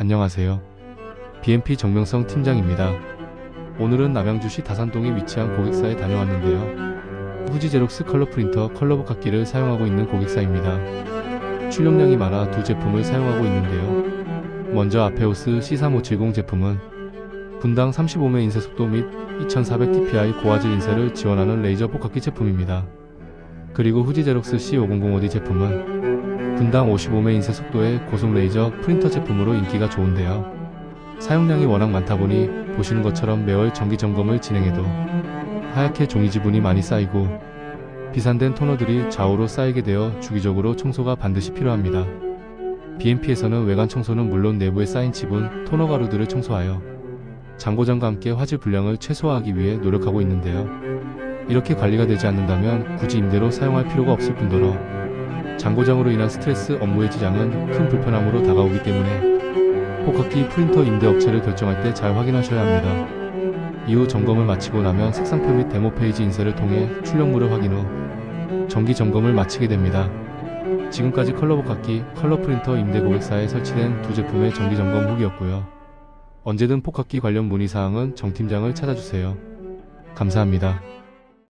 안녕하세요. BMP 정명성 팀장입니다. 오늘은 남양주시 다산동에 위치한 고객사에 다녀왔는데요. 후지 제록스 컬러 프린터 컬러북 각기를 사용하고 있는 고객사입니다. 출력량이 많아 두 제품을 사용하고 있는데요. 먼저 아페오스 C3570 제품은 분당 35매 인쇄 속도 및 2400dpi 고화질 인쇄를 지원하는 레이저 복각기 제품입니다. 그리고 후지 제록스 C5005D 제품은 분당 55매 인쇄 속도의 고속 레이저 프린터 제품으로 인기가 좋은데요. 사용량이 워낙 많다 보니 보시는 것처럼 매월 정기 점검을 진행해도 하얗게 종이 지분이 많이 쌓이고 비산된 토너들이 좌우로 쌓이게 되어 주기적으로 청소가 반드시 필요합니다. BMP에서는 외관 청소는 물론 내부에 쌓인 지분, 토너 가루들을 청소하여 장고장과 함께 화질 불량을 최소화하기 위해 노력하고 있는데요. 이렇게 관리가 되지 않는다면 굳이 임대로 사용할 필요가 없을 뿐더러 장고장으로 인한 스트레스 업무의 지장은 큰 불편함으로 다가오기 때문에 복합기 프린터 임대 업체를 결정할 때 잘 확인하셔야 합니다. 이후 점검을 마치고 나면 색상표 및 데모 페이지 인쇄를 통해 출력물을 확인 후 정기 점검을 마치게 됩니다. 지금까지 컬러 복합기, 컬러 프린터 임대 고객사에 설치된 두 제품의 정기 점검 후기였고요. 언제든 복합기 관련 문의 사항은 정 팀장을 찾아주세요. 감사합니다.